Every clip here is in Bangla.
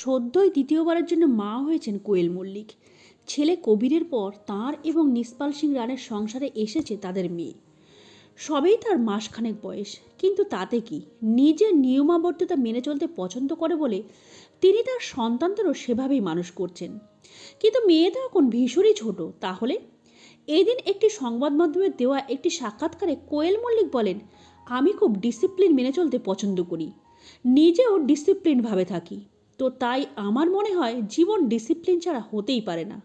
সদ্যই দ্বিতীয়বারের জন্য মা হয়েছেন কোয়েল মল্লিক। ছেলে কবিরের পর তার এবং নিষ্পাল সিং রানের সংসারে এসেছে তাদের মেয়ে। সবেই তার মাসখানেক বয়স, কিন্তু তাতে কি? নিজের নিয়মাবর্তিতা মেনে চলতে পছন্দ করে বলে তিনি তার সন্তানদেরও সেভাবেই মানুষ করছেন। কিন্তু মেয়ে তো এখন ভীষণই ছোট, তাহলে? এই দিন একটি সংবাদ মাধ্যমে দেওয়া একটি সাক্ষাৎকারে কোয়েল মল্লিক বলেন, আমি খুব ডিসিপ্লিন মেনে চলতে পছন্দ করি। নিজেও ডিসিপ্লিনভাবে থাকি। তো তাই আমার মনে হয় জীবন ডিসিপ্লিন ছাড়া হতেই পারে না।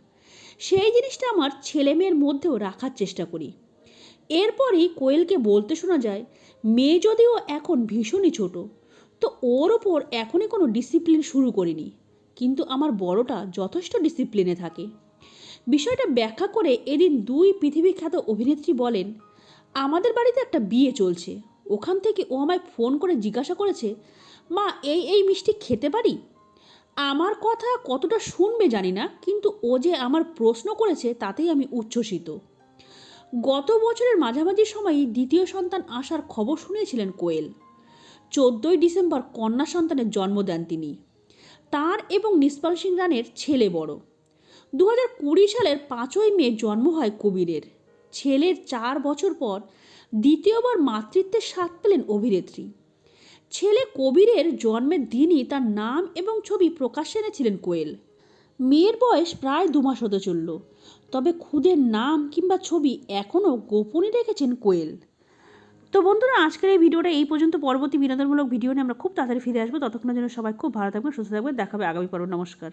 সেই জিনিসটা আমার ছেলে মেয়ের মধ্যেও রাখার চেষ্টা করি। এরপরই কোয়েলকে বলতে শোনা যায়, মেয়ে যদিও এখন ভীষণই ছোট, তো ওর ওপর এখনই কোনো ডিসিপ্লিন শুরু করিনি। কিন্তু আমার বড়টা যথেষ্ট ডিসিপ্লিনে থাকে। বিষয়টা ব্যাখ্যা করে এদিন দুই পৃথিবী খ্যাত অভিনেত্রী বলেন, আমাদের বাড়িতে একটা বিয়ে চলছে। ওখান থেকে ও আমায় ফোন করে জিজ্ঞাসা করেছে, মা, এই এই মিষ্টি খেতে পারি আমার কথা কতটা শুনবে জানি না, কিন্তু ও যে আমার প্রশ্ন করেছে তাতেই আমি উচ্ছ্বসিত। গত বছরের মাঝামাঝি সময়ই দ্বিতীয় সন্তান আসার খবর শুনিয়েছিলেন কোয়েল। চোদ্দোই ডিসেম্বর কন্যা সন্তানের জন্ম দেন তিনি। তার এবং নিষ্পাল সিং রানের ছেলে বড়। দু কুড়ি সালের পাঁচই মে জন্ম হয় কবিরের। ছেলের চার বছর পর দ্বিতীয়বার মাতৃত্বের স্বাদ পেলেন অভিনেত্রী। ছেলে কবিরের জন্মের দিনই তার নাম এবং ছবি প্রকাশ্যে এনেছিলেন কোয়েল। মেয়ের বয়স প্রায় দু মাস হতে চলল। তবে খুদের নাম কিংবা ছবি এখনও গোপনই রেখেছেন কোয়েল। তো বন্ধুরা, আজকের এই ভিডিওটা এই পর্যন্ত। পরবর্তী বিনোদনমূলক ভিডিও নিয়ে আমরা খুব তাড়াতাড়ি ফিরে আসব। ততক্ষণের জন্য সবাই খুব ভালো থাকবেন, সুস্থ থাকবেন। দেখাবে আগামী পর্ব। নমস্কার।